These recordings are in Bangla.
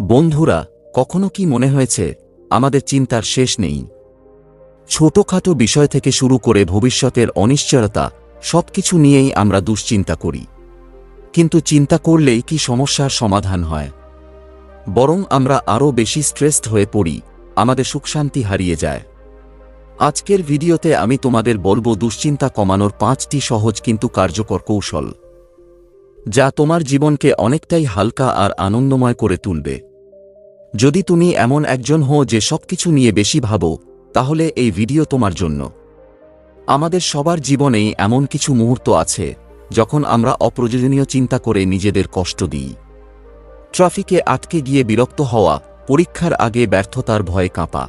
বন্ধুরা, কখনো কি মনে হয়েছে, আমাদের চিন্তার শেষ নেই। ছোটখাটো বিষয় থেকে শুরু করে ভবিষ্যতের অনিশ্চয়তা, সবকিছু নিয়েই আমরা দুশ্চিন্তা করি। কিন্তু চিন্তা করলেই কি সমস্যার সমাধান হয়? বরং আমরা আরও বেশি স্ট্রেসড হয়ে পড়ি, আমাদের সুখশান্তি হারিয়ে যায়। আজকের ভিডিওতে আমি তোমাদের বলব দুশ্চিন্তা কমানোর পাঁচটি সহজ কিন্তু কার্যকর কৌশল। যা তোমার জীবনকে অনেকটাই হালকা আর আনন্দময় করে তুলবে। যদি তুমি এমন একজন হো যে সবকিছু নিয়ে বেশি ভাবো, তাহলে এই ভিডিও তোমার জন্য। আমাদের সবার জীবনেই এমন কিছু মুহূর্ত আছে, যখন আমরা অপ্রয়োজনীয় চিন্তা করে নিজেদের কষ্ট দিই। ট্রাফিকে আটকে গিয়ে বিরক্ত হওয়া, পরীক্ষার আগে ব্যর্থতার ভয়ে কাঁপা।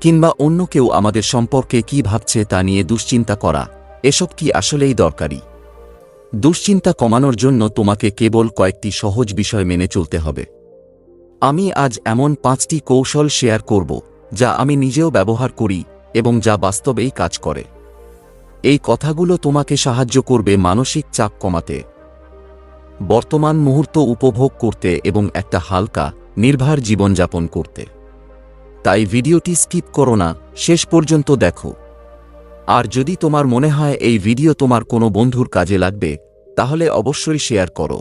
কিংবা অন্য কেউ আমাদের সম্পর্কে কি ভাবছে তা নিয়ে দুশ্চিন্তা করা, এসব কি আসলেই দরকারি? দুশ্চিন্তা কমানোর জন্য তোমাকে কেবল কয়েকটি সহজ বিষয় মেনে চলতে হবে। আমি আজ এমন পাঁচটি কৌশল শেয়ার করব, যা আমি নিজেও ব্যবহার করি এবং যা বাস্তবেই কাজ করে। এই কথাগুলো তোমাকে সাহায্য করবে মানসিক চাপ কমাতে। বর্তমান মুহূর্ত উপভোগ করতে এবং একটা হালকা, নির্ভার জীবনযাপন করতে। তাই ভিডিওটি স্কিপ করো না, শেষ পর্যন্ত দেখো। আর যদি তোমার মনে হয় এই ভিডিও তোমার কোনো বন্ধুর কাজে লাগবে, তাহলে অবশ্যই শেয়ার করো।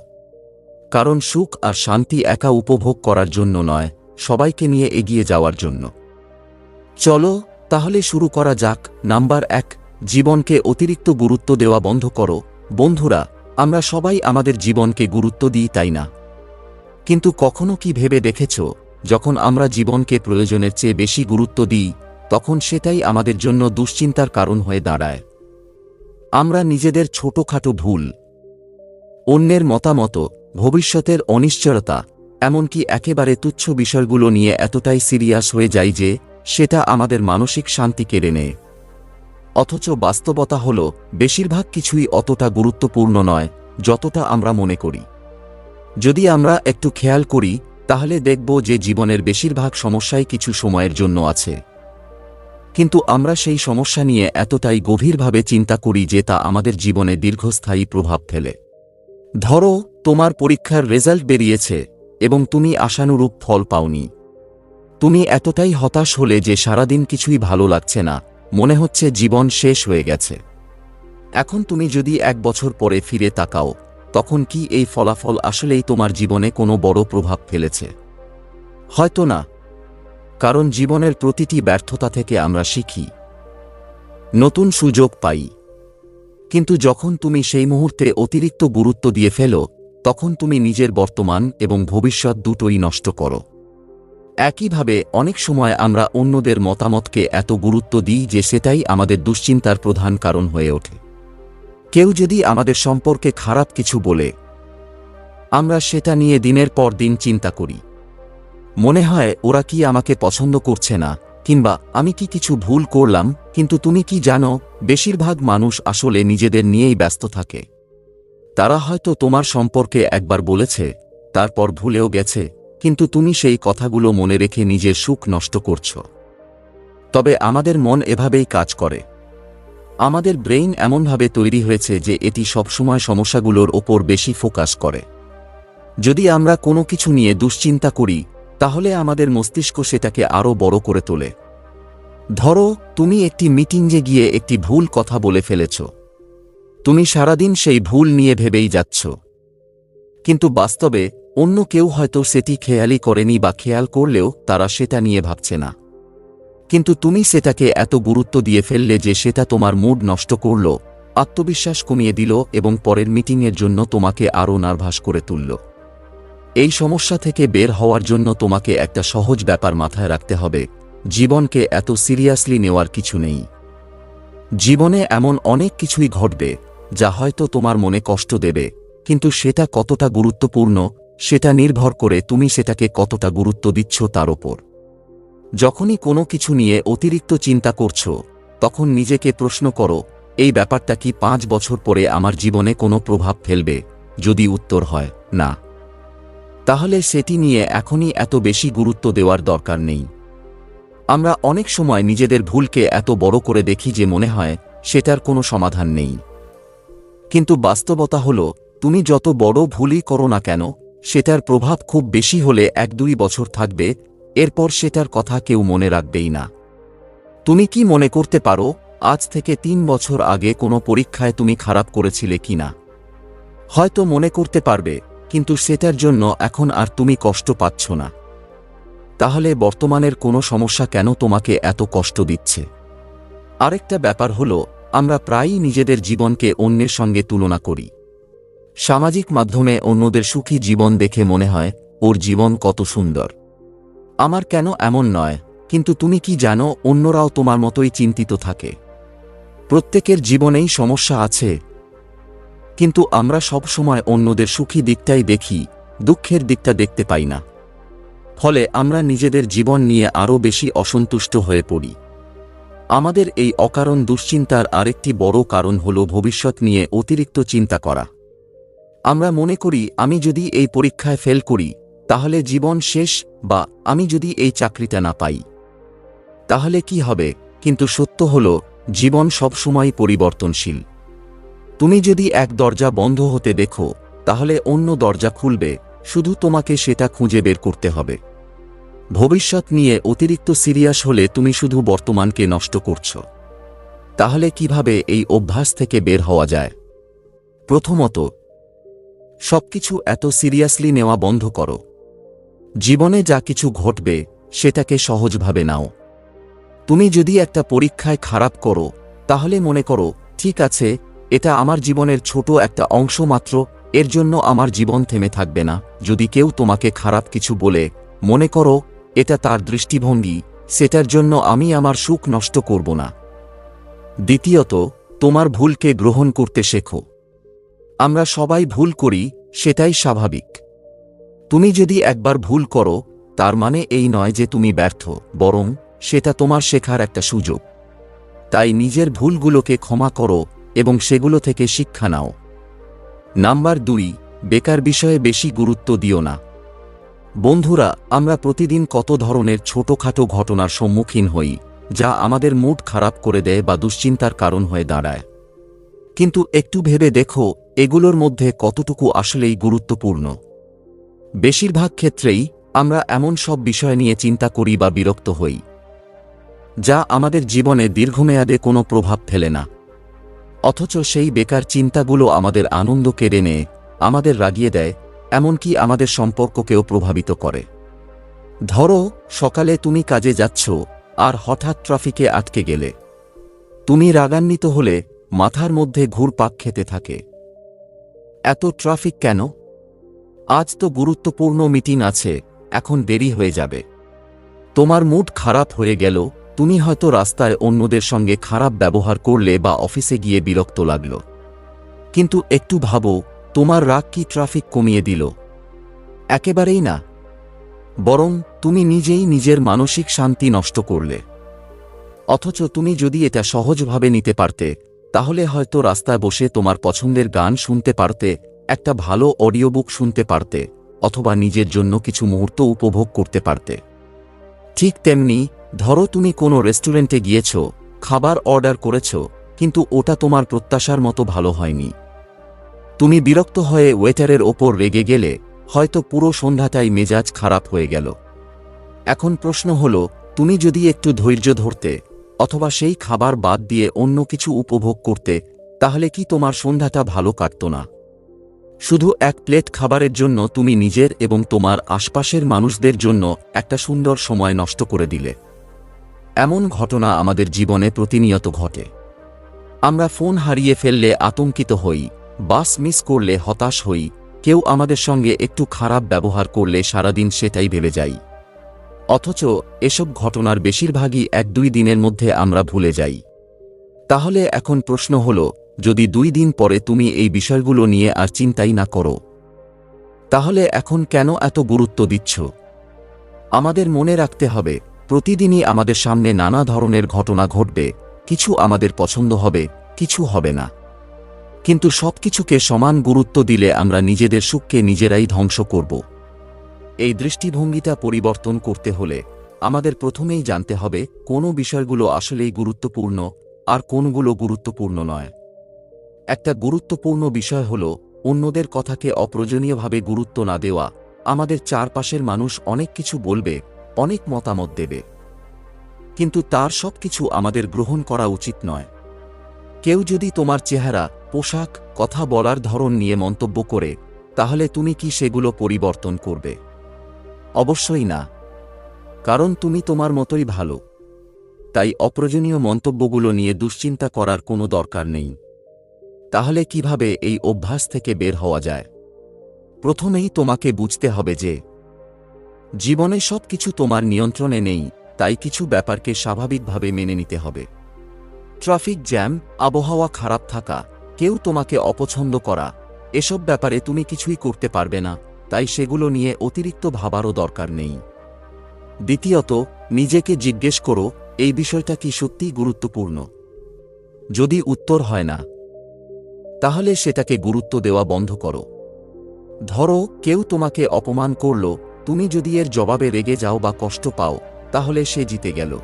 কারণ সুখ আর শান্তি একা উপভোগ করার জন্য নয়, সবাইকে নিয়ে এগিয়ে যাওয়ার জন্য। চলো, তাহলে শুরু করা যাক। নাম্বার এক, জীবনকে অতিরিক্ত গুরুত্ব দেওয়া বন্ধ করো। বন্ধুরা, আমরা সবাই আমাদের জীবনকে গুরুত্ব দিই, তাই না? কিন্তু কখনো কি ভেবে দেখেছ, যখন আমরা জীবনকে প্রয়োজনের চেয়ে বেশি গুরুত্ব দিই তখন সেটাই আমাদের জন্য দুশ্চিন্তার কারণ হয়ে দাঁড়ায়। আমরা নিজেদের ছোটখাটো ভুল, অন্যের মতামত, ভবিষ্যতের অনিশ্চয়তা, এমনকি একেবারে তুচ্ছ বিষয়গুলো নিয়ে এতটাই সিরিয়াস হয়ে যাই যে, সেটা আমাদের মানসিক শান্তি কেড়ে নেয়। অথচ বাস্তবতা হল, বেশিরভাগ কিছুই অতটা গুরুত্বপূর্ণ নয়, যতটা আমরা মনে করি। যদি আমরা একটু খেয়াল করি, তাহলে দেখব যে জীবনের বেশিরভাগ সমস্যাই কিছু সময়ের জন্য আছে। কিন্তু আমরা সেই সমস্যা নিয়ে এতটাই গভীরভাবে চিন্তা করি যে তা আমাদের জীবনে দীর্ঘস্থায়ী প্রভাব ফেলে। ধরো, তোমার পরীক্ষার রেজাল্ট বেরিয়েছে এবং তুমি আশানুরূপ ফল পাওনি। তুমি এতটাই হতাশ হলে যে সারাদিন কিছুই ভালো লাগছে না, মনে হচ্ছে জীবন শেষ হয়ে গেছে। এখন তুমি যদি এক বছর পরে ফিরে তাকাও, তখন কি এই ফলাফল আসলেই তোমার জীবনে কোনো বড় প্রভাব ফেলেছে? হয়তো না। কারণ জীবনের প্রতিটি ব্যর্থতা থেকে আমরা শিখি। নতুন সুযোগ পাই। কিন্তু যখন তুমি সেই মুহূর্তে অতিরিক্ত গুরুত্ব দিয়ে ফেলো, তখন তুমি নিজের বর্তমান এবং ভবিষ্যৎ দুটোই নষ্ট করো। একইভাবে অনেক সময় আমরা অন্যদের মতামতকে এত গুরুত্ব দিই যে সেটাই আমাদের দুশ্চিন্তার প্রধান কারণ হয়ে ওঠে। কেউ যদি আমাদের সম্পর্কে খারাপ কিছু বলে, আমরা সেটা নিয়ে দিনের পর দিন চিন্তা করি। মনে হয়, ওরা কি আমাকে পছন্দ করছে না, কিংবা আমি কি কিছু ভুল করলাম, কিন্তু তুমি কি জানো, বেশিরভাগ মানুষ আসলে নিজেদের নিয়েই ব্যস্ত থাকে। তারা হয়তো তোমার সম্পর্কে একবার বলেছে, তারপর ভুলেও গেছে, কিন্তু তুমি সেই কথাগুলো মনে রেখে নিজের সুখ নষ্ট করছ। তবে আমাদের মন এভাবেই কাজ করে। আমাদের ব্রেইন এমনভাবে তৈরি হয়েছে যে এটি সবসময় সমস্যাগুলোর ওপর বেশি ফোকাস করে। যদি আমরা কোনো কিছু নিয়ে দুশ্চিন্তা করি তাহলে আমাদের মস্তিষ্ক সেটাকে আরও বড় করে তোলে। ধরো, তুমি একটি মিটিংয়ে গিয়ে একটি ভুল কথা বলে ফেলেছ। তুমি সারাদিন সেই ভুল নিয়ে ভেবেই যাচ্ছ। কিন্তু বাস্তবে, অন্য কেউ হয়তো সেটি খেয়ালই করেনি বা খেয়াল করলেও তারা সেটা নিয়ে ভাবছে না। কিন্তু তুমি সেটাকে এত গুরুত্ব দিয়ে ফেললে যে সেটা তোমার মুড নষ্ট করল, আত্মবিশ্বাস কমিয়ে দিল এবং পরের মিটিংয়ের জন্য তোমাকে আরও নার্ভাস করে তুলল। এই সমস্যা থেকে বের হওয়ার জন্য তোমাকে একটা সহজ ব্যাপার মাথায় রাখতে হবে। জীবনকে এত সিরিয়াসলি নেওয়ার কিছু নেই। জীবনে এমন অনেক কিছুই ঘটবে, যা হয়তো তোমার মনে কষ্ট দেবে, কিন্তু সেটা কতটা গুরুত্বপূর্ণ, সেটা নির্ভর করে তুমি সেটাকে কতটা গুরুত্ব দিচ্ছ তার ওপর। যখনই কোনো কিছু নিয়ে অতিরিক্ত চিন্তা করছ, তখন নিজেকে প্রশ্ন করো, এই ব্যাপারটা কি পাঁচ বছর পরে আমার জীবনে কোনো প্রভাব ফেলবে? যদি উত্তর হয়, না। তাহলে সেটি নিয়ে এখনই এত বেশি গুরুত্ব দেওয়ার দরকার নেই। আমরা অনেক সময় নিজেদের ভুলকে এত বড় করে দেখি যে মনে হয় সেটার কোনো সমাধান নেই। কিন্তু বাস্তবতা হল, তুমি যত বড় ভুলই করো না কেন, সেটার প্রভাব খুব বেশি হলে এক দুই বছর থাকবে, এরপর সেটার কথা কেউ মনে রাখবেই না। তুমি কি মনে করতে পারো, আজ থেকে তিন বছর আগে কোনো পরীক্ষায় তুমি খারাপ করেছিলে কিনা? হয়তো মনে করতে পারবে কিন্তু সেটার জন্য এখন আর তুমি কষ্ট পাচ্ছ না। তাহলে বর্তমানের কোনো সমস্যা কেন তোমাকে এত কষ্ট দিচ্ছে? আরেকটা ব্যাপার হল, আমরা প্রায়ই নিজেদের জীবনকে অন্যের সঙ্গে তুলনা করি। সামাজিক মাধ্যমে অন্যদের সুখী জীবন দেখে মনে হয়, ওর জীবন কত সুন্দর। আমার কেন এমন নয়, কিন্তু তুমি কি জানো, অন্যরাও তোমার মতোই চিন্তিত থাকে। প্রত্যেকের জীবনেই সমস্যা আছে কিন্তু আমরা সবসময় অন্যদের সুখী দিকটাই দেখি, দুঃখের দিকটা দেখতে পাই না। ফলে আমরা নিজেদের জীবন নিয়ে আরও বেশি অসন্তুষ্ট হয়ে পড়ি। আমাদের এই অকারণ দুশ্চিন্তার আরেকটি বড় কারণ হল ভবিষ্যৎ নিয়ে অতিরিক্ত চিন্তা করা। আমরা মনে করি, আমি যদি এই পরীক্ষায় ফেল করি, তাহলে জীবন শেষ বা আমি যদি এই চাকরিটা না পাই। তাহলে কি হবে? কিন্তু সত্য হল, জীবন সবসময় পরিবর্তনশীল। তুমি যদি এক দরজা বন্ধ হতে দেখো, তাহলে অন্য দরজা খুলবে, শুধু তোমাকে সেটা খুঁজে বের করতে হবে। ভবিষ্যৎ নিয়ে অতিরিক্ত সিরিয়াস হলে তুমি শুধু বর্তমানকে নষ্ট করছ। তাহলে কীভাবে এই অভ্যাস থেকে বের হওয়া যায়? প্রথমত, সবকিছু এত সিরিয়াসলি নেওয়া বন্ধ করো। জীবনে যা কিছু ঘটবে, সেটাকে সহজভাবে নাও। তুমি যদি একটা পরীক্ষায় খারাপ করো, তাহলে মনে করো, ঠিক আছে এটা আমার জীবনের ছোট একটা অংশ মাত্র, এর জন্য আমার জীবন থেমে থাকবে না। যদি কেউ তোমাকে খারাপ কিছু বলে, মনে করো, এটা তার দৃষ্টিভঙ্গি, সেটার জন্য আমি আমার সুখ নষ্ট করব না। দ্বিতীয়ত, তোমার ভুলকে গ্রহণ করতে শেখো। আমরা সবাই ভুল করি, সেটাই স্বাভাবিক। তুমি যদি একবার ভুল করো, তার মানে এই নয় যে তুমি ব্যর্থ, বরং সেটা তোমার শেখার একটা সুযোগ। তাই নিজের ভুলগুলোকে ক্ষমা করো এবং সেগুলো থেকে শিক্ষা নাও। নাম্বার দুই, বেকার বিষয়ে বেশি গুরুত্ব দিও না। বন্ধুরা, আমরা প্রতিদিন কত ধরনের ছোটখাটো ঘটনার সম্মুখীন হই, যা আমাদের মুড খারাপ করে দেয় বা দুশ্চিন্তার কারণ হয়ে দাঁড়ায়। কিন্তু একটু ভেবে দেখো, এগুলোর মধ্যে কতটুকু আসলেই গুরুত্বপূর্ণ। বেশিরভাগ ক্ষেত্রেই, আমরা এমন সব বিষয় নিয়ে চিন্তা করি বা বিরক্ত হই, যা আমাদের জীবনে দীর্ঘমেয়াদে কোনো প্রভাব ফেলে না। অথচ সেই বেকার চিন্তাগুলো আমাদের আনন্দ কেড়ে নেয় আমাদের রাগিয়ে দেয়, এমনকি আমাদের সম্পর্ককেও প্রভাবিত করে। ধরো, সকালে তুমি কাজে যাচ্ছ, আর হঠাৎ ট্রাফিকে আটকে গেলে। তুমি রাগান্বিত হলে মাথার মধ্যে ঘুরপাক খেতে থাকে। এত ট্রাফিক কেন? আজ তো গুরুত্বপূর্ণ মিটিং আছে, এখন দেরি হয়ে যাবে। তোমার মুড খারাপ হয়ে গেল তুমি হয়তো রাস্তায় অন্যদের সঙ্গে খারাপ ব্যবহার করলে বা অফিসে গিয়ে বিরক্ত লাগল। কিন্তু একটু ভাবো, তোমার রাগ কি ট্রাফিক কমিয়ে দিল? একেবারেই না। বরং তুমি নিজেই নিজের মানসিক শান্তি নষ্ট করলে। অথচ তুমি যদি এটা সহজভাবে নিতে পারতে, তাহলে হয়তো রাস্তায় বসে তোমার পছন্দের গান শুনতে পারতে, একটা ভালো অডিও বুক শুনতে পারতে, অথবা নিজের জন্য কিছু মুহূর্ত উপভোগ করতে পারতে। ঠিক তেমনি ধরো তুমি কোনো রেস্টুরেন্টে গিয়েছ, খাবার অর্ডার করেছ, কিন্তু ওটা তোমার প্রত্যাশার মতো ভালো হয়নি। তুমি বিরক্ত হয়ে ওয়েটারের ওপর রেগে গেলে, হয়তো পুরো সন্ধ্যাটাই মেজাজ খারাপ হয়ে গেল। এখন প্রশ্ন হল, তুমি যদি একটু ধৈর্য ধরতে, অথবা সেই খাবার বাদ দিয়ে অন্য কিছু উপভোগ করতে, তাহলে কি তোমার সন্ধ্যাটা ভালো কাটত না? শুধু এক প্লেট খাবারের জন্য তুমি নিজের এবং তোমার আশপাশের মানুষদের জন্য একটা সুন্দর সময় নষ্ট করে দিলে। এমন ঘটনা আমাদের জীবনে প্রতিনিয়ত ঘটে। আমরা ফোন হারিয়ে ফেললে আতঙ্কিত হই, বাস মিস করলে হতাশ হই, কেউ আমাদের সঙ্গে একটু খারাপ ব্যবহার করলে সারাদিন সেটাই ভেবে যাই। অথচ এসব ঘটনার বেশিরভাগই এক দুই দিনের মধ্যে আমরা ভুলে যাই। তাহলে এখন প্রশ্ন হল, যদি দুই দিন পরে তুমি এই বিষয়গুলো নিয়ে আর চিন্তাই না করো, তাহলে এখন কেন এত গুরুত্ব দিচ্ছ? আমাদের মনে রাখতে হবে প্রতিদিনই আমাদের সামনে নানা ধরনের ঘটনা ঘটবে, কিছু আমাদের পছন্দ হবে, কিছু হবে না। কিন্তু সবকিছুকে সমান গুরুত্ব দিলে আমরা নিজেদের সুখকে নিজেরাই ধ্বংস করব। এই দৃষ্টিভঙ্গিটা পরিবর্তন করতে হলে আমাদের প্রথমেই জানতে হবে কোনো বিষয়গুলো আসলেই গুরুত্বপূর্ণ আর কোনগুলো গুরুত্বপূর্ণ নয়। একটা গুরুত্বপূর্ণ বিষয় হল অন্যদের কথাকে অপ্রয়োজনীয়ভাবে গুরুত্ব না দেওয়া। আমাদের চারপাশের মানুষ অনেক কিছু বলবে অনেক মতামত দেবে। কিন্তু তার সব কিছু আমাদের গ্রহণ করা উচিত নয়। কেউ যদি তোমার চেহারা, পোশাক, কথা বলার ধরন নিয়ে মন্তব্য করে, তাহলে তুমি কি সেগুলো পরিবর্তন করবে? অবশ্যই না। কারণ তুমি তোমার মতোই ভালো। তাই অপ্রয়োজনীয় মন্তব্যগুলো নিয়ে দুশ্চিন্তা করার কোনো দরকার নেই। তাহলে কীভাবে এই অভ্যাস থেকে বের হওয়া যায়? প্রথমেই তোমাকে বুঝতে হবে যে জীবনে সব কিছু তোমার নিয়ন্ত্রণে নেই, তাই কিছু ব্যাপারকে স্বাভাবিকভাবে মেনে নিতে হবে। ট্রাফিক জ্যাম, আবহাওয়া খারাপ থাকা, কেউ তোমাকে অপছন্দ করা, এসব ব্যাপারে তুমি কিছুই করতে পারবে না, তাই সেগুলো নিয়ে অতিরিক্ত ভাবারও দরকার নেই। দ্বিতীয়ত, নিজেকে জিজ্ঞেস করো, এই বিষয়টা কি সত্যিই গুরুত্বপূর্ণ? যদি উত্তর হয় না, তাহলে সেটাকে গুরুত্ব দেওয়া বন্ধ করো। ধরো, কেউ তোমাকে অপমান করল তুমি যদি এর জবাবে রেগে যাও বা কষ্ট পাও, তাহলে সে জিতে গেল।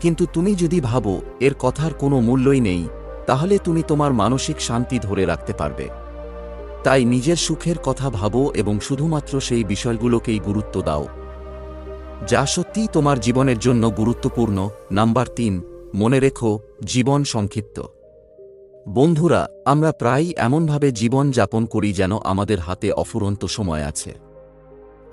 কিন্তু তুমি যদি ভাবো, এর কথার কোনো মূল্যই নেই, তাহলে তুমি তোমার মানসিক শান্তি ধরে রাখতে পারবে। তাই নিজের সুখের কথা ভাবো এবং শুধুমাত্র সেই বিষয়গুলোকেই গুরুত্ব দাও। যা সত্যিই তোমার জীবনের জন্য গুরুত্বপূর্ণ। নাম্বার তিন, মনে রেখো, জীবন সংক্ষিপ্ত। বন্ধুরা, আমরা প্রায়ই এমনভাবে জীবন যাপন করি যেন আমাদের হাতে অফুরন্ত সময় আছে।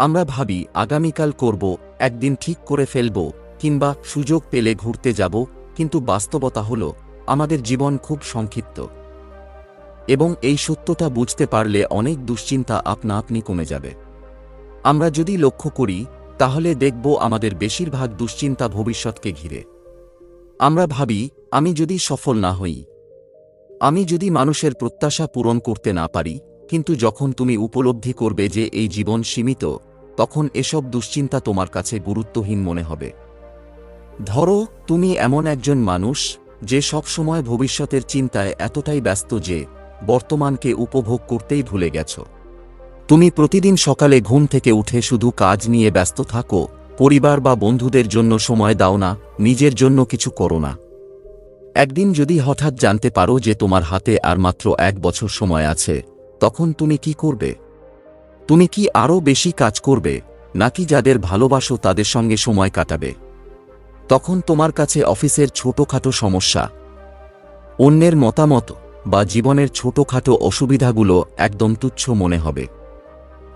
আমরা ভাবি আগামীকাল করব, একদিন ঠিক করে ফেলব, কিংবা সুযোগ পেলে ঘুরতে যাব, কিন্তু বাস্তবতা হল, আমাদের জীবন খুব সংক্ষিপ্ত। এবং এই সত্যটা বুঝতে পারলে অনেক দুশ্চিন্তা আপনা আপনি কমে যাবে। আমরা যদি লক্ষ্য করি, তাহলে দেখব আমাদের বেশিরভাগ দুশ্চিন্তা ভবিষ্যৎকে ঘিরে। আমরা ভাবি, আমি যদি সফল না হই, আমি যদি মানুষের প্রত্যাশা পূরণ করতে না পারি, কিন্তু যখন তুমি উপলব্ধি করবে যে এই জীবন সীমিত তখন এসব দুশ্চিন্তা তোমার কাছে গুরুত্বহীন মনে হবে। ধরো, তুমি এমন একজন মানুষ, যে সবসময় ভবিষ্যতের চিন্তায় এতটাই ব্যস্ত যে, বর্তমানকে উপভোগ করতেই ভুলে গেছ। তুমি প্রতিদিন সকালে ঘুম থেকে উঠে শুধু কাজ নিয়ে ব্যস্ত থাকো, পরিবার বা বন্ধুদের জন্য সময় দাও না, নিজের জন্য কিছু করো না। একদিন যদি হঠাৎ জানতে পারো যে তোমার হাতে আর মাত্র এক বছর সময় আছে, তখন তুমি কি করবে? তুমি কি আরও বেশি কাজ করবে, নাকি যাদের ভালোবাসো তাদের সঙ্গে সময় কাটাবে? তখন তোমার কাছে অফিসের ছোটখাটো সমস্যা। অন্যের মতামত বা জীবনের ছোটখাটো অসুবিধাগুলো একদম তুচ্ছ মনে হবে।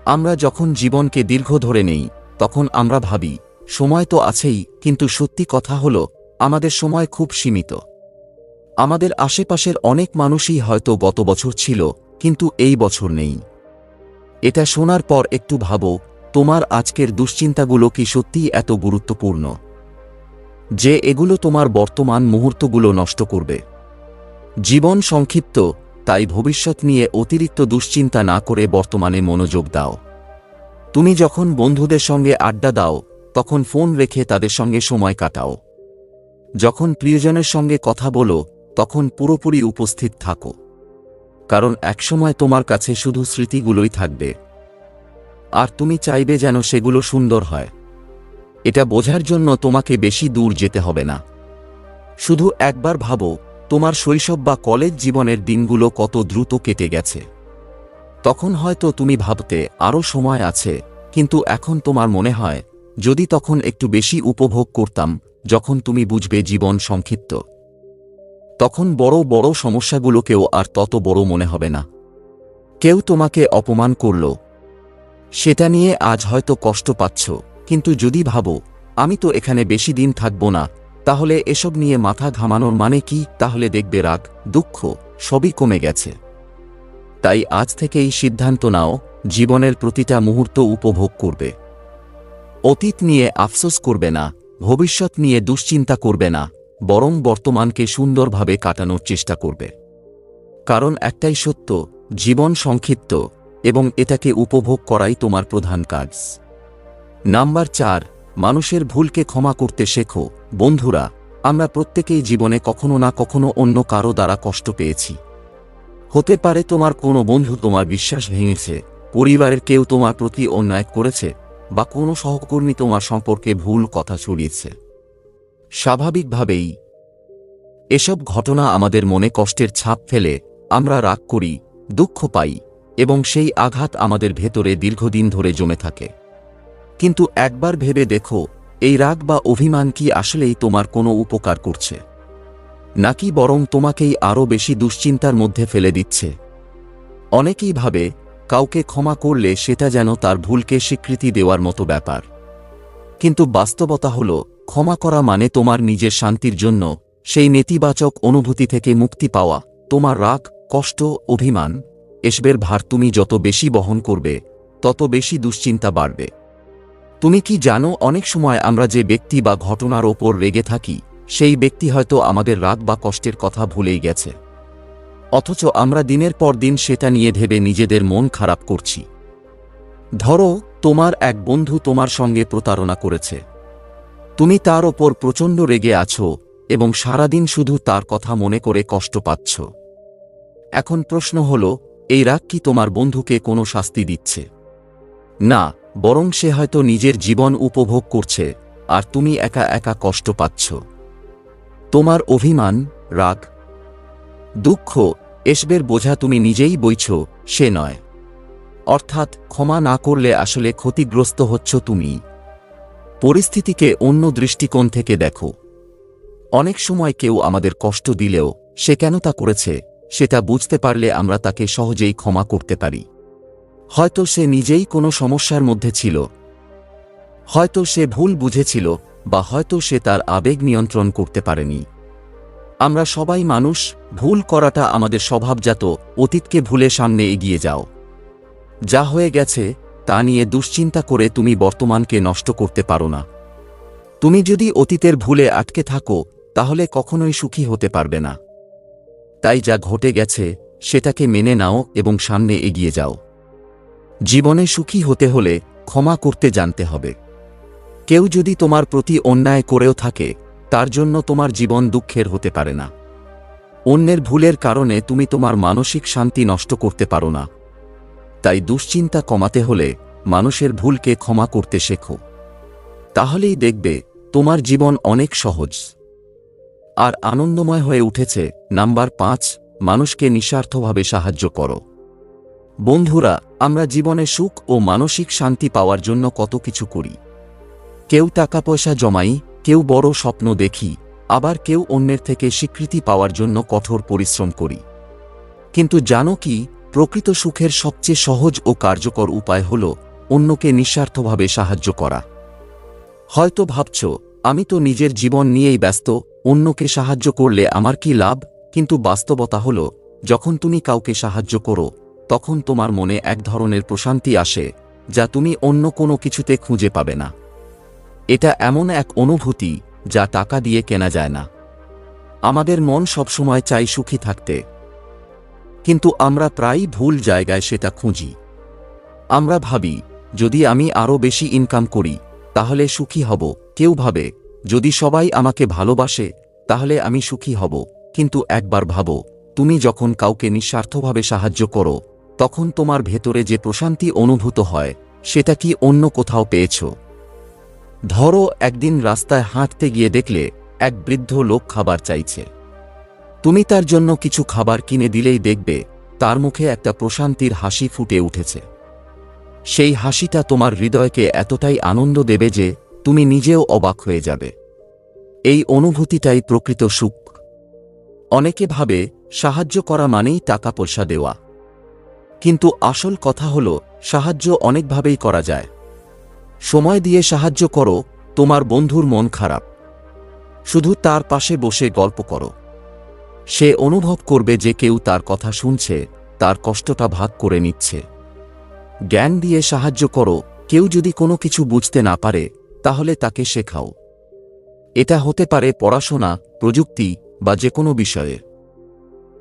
আমরা যখন জীবনকে দীর্ঘ ধরে নেই, তখন আমরা ভাবি, সময় তো আছেই, কিন্তু সত্যি কথা হল, আমাদের সময় খুব সীমিত। আমাদের আশেপাশের অনেক মানুষই হয়তো গত বছর ছিল, কিন্তু এই বছর নেই। এটা শোনার পর একটু ভাবো, তোমার আজকের দুশ্চিন্তাগুলো কি সত্যিই এত গুরুত্বপূর্ণ? যে এগুলো তোমার বর্তমান মুহূর্তগুলো নষ্ট করবে। জীবন সংক্ষিপ্ত, তাই ভবিষ্যৎ নিয়ে অতিরিক্ত দুশ্চিন্তা না করে বর্তমানে মনোযোগ দাও। তুমি যখন বন্ধুদের সঙ্গে আড্ডা দাও, তখন ফোন রেখে তাদের সঙ্গে সময় কাটাও। যখন প্রিয়জনের সঙ্গে কথা বলো, তখন পুরোপুরি উপস্থিত থাকো। কারণ একসময় তোমার কাছে শুধু স্মৃতিগুলোই থাকবে। আর তুমি চাইবে যেন সেগুলো সুন্দর হয়। এটা বোঝার জন্য তোমাকে বেশি দূর যেতে হবে না। শুধু একবার ভাবো, তোমার শৈশব বা কলেজ জীবনের দিনগুলো কত দ্রুত কেটে গেছে। তখন হয়তো তুমি ভাবতে আরও সময় আছে, কিন্তু এখন তোমার মনে হয়, যদি তখন একটু বেশি উপভোগ করতাম, যখন তুমি বুঝবে জীবন সংক্ষিপ্ত। তখন বড় বড় সমস্যাগুলোকেও আর তত বড় মনে হবে না। কেউ তোমাকে অপমান করল। সেটা নিয়ে আজ হয়তো কষ্ট পাচ্ছ, কিন্তু যদি ভাবো, আমি তো এখানে বেশি দিন থাকব না, তাহলে এসব নিয়ে মাথা ঘামানোর মানে কি, তাহলে দেখবে রাগ, দুঃখ, সবই কমে গেছে। তাই আজ থেকেই সিদ্ধান্ত নাও, জীবনের প্রতিটা মুহূর্ত উপভোগ করবে। অতীত নিয়ে আফসোস করবে না, ভবিষ্যৎ নিয়ে দুশ্চিন্তা করবে না। বরং বর্তমানকে সুন্দরভাবে কাটানোর চেষ্টা করবে। কারণ একটাই সত্য, জীবন সংক্ষিপ্ত এবং এটাকে উপভোগ করাই তোমার প্রধান কাজ। নাম্বার চার, মানুষের ভুলকে ক্ষমা করতে শেখো। বন্ধুরা, আমরা প্রত্যেকেই জীবনে কখনো না কখনো অন্য কারও দ্বারা কষ্ট পেয়েছি। হতে পারে তোমার কোনো বন্ধু তোমার বিশ্বাস ভেঙেছে, পরিবারের কেউ তোমার প্রতি অন্যায় করেছে বা কোনো সহকর্মী তোমার সম্পর্কে ভুল কথা ছড়িয়েছে স্বাভাবিকভাবেই এসব ঘটনা আমাদের মনে কষ্টের ছাপ ফেলে, আমরা রাগ করি, দুঃখ পাই, এবং সেই আঘাত আমাদের ভেতরে দীর্ঘদিন ধরে জমে থাকে। কিন্তু একবার ভেবে দেখো, এই রাগ বা অভিমান কি আসলেই তোমার কোনো উপকার করছে? নাকি বরং তোমাকেই আরও বেশি দুশ্চিন্তার মধ্যে ফেলে দিচ্ছে? অনেকেই ভাবে, কাউকে ক্ষমা করলে সেটা যেন তার ভুলকে স্বীকৃতি দেওয়ার মতো ব্যাপার। কিন্তু বাস্তবতা হল ক্ষমা করা মানে তোমার নিজের শান্তির জন্য, সেই নেতিবাচক অনুভূতি থেকে মুক্তি পাওয়া, তোমার রাগ, কষ্ট, অভিমান। এসবের ভার তুমি যত বেশি বহন করবে, তত বেশি দুশ্চিন্তা বাড়বে। তুমি কি জানো, অনেক সময় আমরা যে ব্যক্তি বা ঘটনার ওপর রেগে থাকি, সেই ব্যক্তি হয়তো আমাদের রাগ বা কষ্টের কথা ভুলেই গেছে। অথচ আমরা দিনের পর দিন সেটা নিয়ে ভেবে নিজেদের মন খারাপ করছি। ধরো, তোমার এক বন্ধু তোমার সঙ্গে প্রতারণা করেছে। তুমি তার ওপর প্রচণ্ড রেগে আছো এবং সারাদিন শুধু তার কথা মনে করে কষ্ট পাচ্ছ। এখন প্রশ্ন হল, এই রাগ কি তোমার বন্ধুকে কোনো শাস্তি দিচ্ছে? না, বরং সে হয়তো নিজের জীবন উপভোগ করছে, আর তুমি একা একা কষ্ট পাচ্ছ। তোমার অভিমান, রাগ, দুঃখ, এসবের বোঝা তুমি নিজেই বইছ, সে নয়। অর্থাৎ ক্ষমা না করলে আসলে ক্ষতিগ্রস্ত হচ্ছ তুমি। পরিস্থিতিকে অন্য দৃষ্টিকোণ থেকে দেখো। অনেক সময় কেউ আমাদের কষ্ট দিলেও সে কেন তা করেছে, সেটা বুঝতে পারলে আমরা তাকে সহজেই ক্ষমা করতে পারি। হয়তো সে নিজেই কোনো সমস্যার মধ্যে ছিল। হয়তো সে ভুল বুঝেছিল বা হয়তো সে তার আবেগ নিয়ন্ত্রণ করতে পারেনি। আমরা সবাই মানুষ, ভুল করাটা আমাদের স্বভাবজাত, অতীতকে ভুলে সামনে এগিয়ে যাও। যা হয়ে গেছে তা নিয়ে দুশ্চিন্তা করে তুমি বর্তমানকে নষ্ট করতে পারো না। তুমি যদি অতীতের ভুলে আটকে থাকো, তাহলে কখনোই সুখী হতে পারবে না। তাই যা ঘটে গেছে, সেটাকে মেনে নাও এবং সামনে এগিয়ে যাও। জীবনে সুখী হতে হলে ক্ষমা করতে জানতে হবে। কেউ যদি তোমার প্রতি অন্যায় করেও থাকে, তার জন্য তোমার জীবন দুঃখের হতে পারে না। অন্যের ভুলের কারণে তুমি তোমার মানসিক শান্তি নষ্ট করতে পারো না। তাই দুশ্চিন্তা কমাতে হলে মানুষের ভুলকে ক্ষমা করতে শেখো। তাহলেই দেখবে তোমার জীবন অনেক সহজ। আর আনন্দময় হয়ে উঠেছে নাম্বার পাঁচ, মানুষকে নিঃস্বার্থভাবে সাহায্য করো। বন্ধুরা, আমরা জীবনে সুখ ও মানসিক শান্তি পাওয়ার জন্য কত কিছু করি। কেউ টাকা পয়সা জমাই, কেউ বড় স্বপ্ন দেখি, আবার কেউ অন্যের থেকে স্বীকৃতি পাওয়ার জন্য কঠোর পরিশ্রম করি। কিন্তু জানো কি প্রকৃত সুখের সবচেয়ে সহজ ও কার্যকর উপায় হল অন্যকে নিঃস্বার্থভাবে সাহায্য করা। হয়তো ভাবছ, আমি তো নিজের জীবন নিয়েই ব্যস্ত, অন্যকে সাহায্য করলে আমার কি লাভ? কিন্তু বাস্তবতা হল, যখন তুমি কাউকে সাহায্য করো, তখন তোমার মনে এক ধরনের প্রশান্তি আসে, যা তুমি অন্য কোনো কিছুতে খুঁজে পাবে না। এটা এমন এক অনুভূতি, যা টাকা দিয়ে কেনা যায় না। আমাদের মন সবসময় চাই সুখী থাকতে। কিন্তু আমরা প্রায়ই ভুল জায়গায় সেটা খুঁজি। আমরা ভাবি, যদি আমি আরও বেশি ইনকাম করি, তাহলে সুখী হব। কেউ ভাবে, যদি সবাই আমাকে ভালোবাসে, তাহলে আমি সুখী হব। কিন্তু একবার ভাবো, তুমি যখন কাউকে নিঃস্বার্থভাবে সাহায্য করো, তখন তোমার ভেতরে যে প্রশান্তি অনুভূত হয়, সেটা কি অন্য কোথাও পেয়েছ? ধরো, একদিন রাস্তায় হাঁটতে গিয়ে দেখলে, এক বৃদ্ধ লোক খাবার চাইছে। তুমি তার জন্য কিছু খাবার কিনে দিলেই দেখবে, তার মুখে একটা প্রশান্তির হাসি ফুটে উঠেছে। সেই হাসিটা তোমার হৃদয়কে এতটাই আনন্দ দেবে যে, তুমি নিজেও অবাক হয়ে যাবে। এই অনুভূতিটাই প্রকৃত সুখ। অনেকে ভাবে, সাহায্য করা মানেই টাকা পয়সা দেওয়া। কিন্তু আসল কথা হল, সাহায্য অনেকভাবেই করা যায়। সময় দিয়ে সাহায্য করো, তোমার বন্ধুর মন খারাপ। শুধু তার পাশে বসে গল্প করো। সে অনুভব করবে যে কেউ তার কথা শুনছে, তার কষ্টটা ভাগ করে নিচ্ছে। জ্ঞান দিয়ে সাহায্য করো, কেউ যদি কোনো কিছু বুঝতে না পারে, তাহলে তাকে শেখাও। এটা হতে পারে পড়াশোনা, প্রযুক্তি বা যে কোনো বিষয়ে।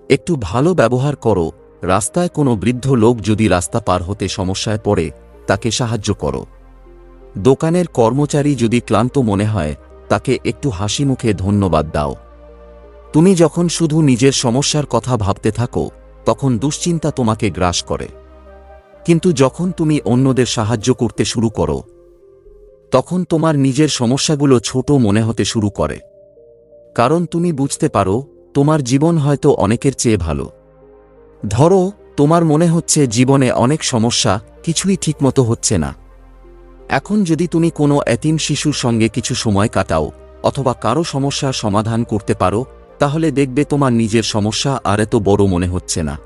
একটু ভালো ব্যবহার করো, রাস্তায় কোনো বৃদ্ধ লোক যদি রাস্তা পার হতে সমস্যায় পড়ে, তাকে সাহায্য করো। দোকানের কর্মচারী যদি ক্লান্ত মনে হয়, তাকে একটু হাসি মুখে ধন্যবাদ দাও। তুমি যখন শুধু নিজের সমস্যার কথা ভাবতে থাকো, তখন দুশ্চিন্তা তোমাকে গ্রাস করে। কিন্তু যখন তুমি অন্যদের সাহায্য করতে শুরু করো, তখন তোমার নিজের সমস্যাগুলো ছোট মনে হতে শুরু করে। কারণ তুমি বুঝতে পারো, তোমার জীবন হয়তো অনেকের চেয়ে ভালো। ধরো, তোমার মনে হচ্ছে জীবনে অনেক সমস্যা, কিছুই ঠিকমতো হচ্ছে না। এখন যদি তুমি কোনো এতিম শিশুর সঙ্গে কিছু সময় কাটাও, অথবা কারও সমস্যার সমাধান করতে পারো তাহলে দেখবে তোমার নিজের সমস্যা আর এত বড় মনে হচ্ছে না।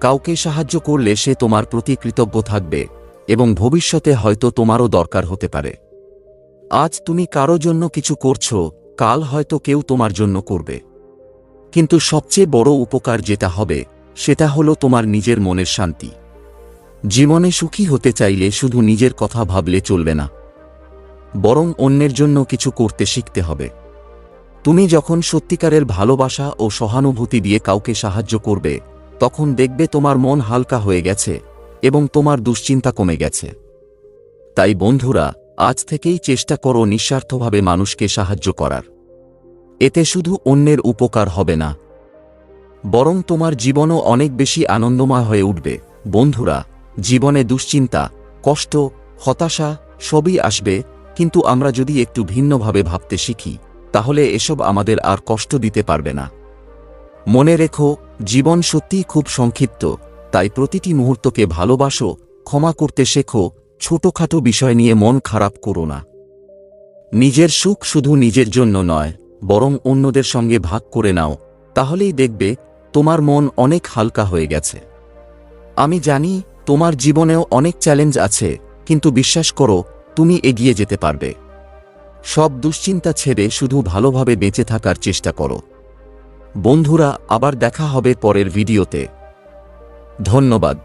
কাউকে সাহায্য করলে সে তোমার প্রতি কৃতজ্ঞ থাকবে এবং ভবিষ্যতে হয়তো তোমারও দরকার হতে পারে। আজ তুমি কারও জন্য কিছু করছ, কাল হয়তো কেউ তোমার জন্য করবে। কিন্তু সবচেয়ে বড় উপকার যেটা হবে, সেটা হলো তোমার নিজের মনের শান্তি। জীবনে সুখী হতে চাইলে শুধু নিজের কথা ভাবলে চলবে না। বরং অন্যের জন্য কিছু করতে শিখতে হবে। তুমি যখন সত্যিকারের ভালোবাসা ও সহানুভূতি দিয়ে কাউকে সাহায্য করবে, তখন দেখবে তোমার মন হালকা হয়ে গেছে এবং তোমার দুশ্চিন্তা কমে গেছে। তাই বন্ধুরা, আজ থেকেই চেষ্টা করো নিঃস্বার্থভাবে মানুষকে সাহায্য করার। এতে শুধু অন্যের উপকার হবে না, বরং তোমার জীবনও অনেক বেশি আনন্দময় হয়ে উঠবে। বন্ধুরা, জীবনে দুশ্চিন্তা, কষ্ট, হতাশা সবই আসবে, কিন্তু আমরা যদি একটু ভিন্নভাবে ভাবতে শিখি তাহলে এসব আমাদের আর কষ্ট দিতে পারবে না। মনে রেখো, জীবন সত্যিই খুব সংক্ষিপ্ত, তাই প্রতিটি মুহূর্তকে ভালোবাসো, ক্ষমা করতে শেখো, ছোটখাটো বিষয় নিয়ে মন খারাপ করো না। নিজের সুখ শুধু নিজের জন্য নয়, বরং অন্যদের সঙ্গে ভাগ করে নাও, তাহলেই দেখবে তোমার মন অনেক হালকা হয়ে গেছে। আমি জানি তোমার জীবনেও অনেক চ্যালেঞ্জ আছে, কিন্তু বিশ্বাস করো, তুমি এগিয়ে যেতে পারবে। সব দুশ্চিন্তা ছেড়ে শুধু ভালোভাবে বেঁচে থাকার চেষ্টা করো। বন্ধুরা, আবার দেখা হবে পরের ভিডিওতে। ধন্যবাদ।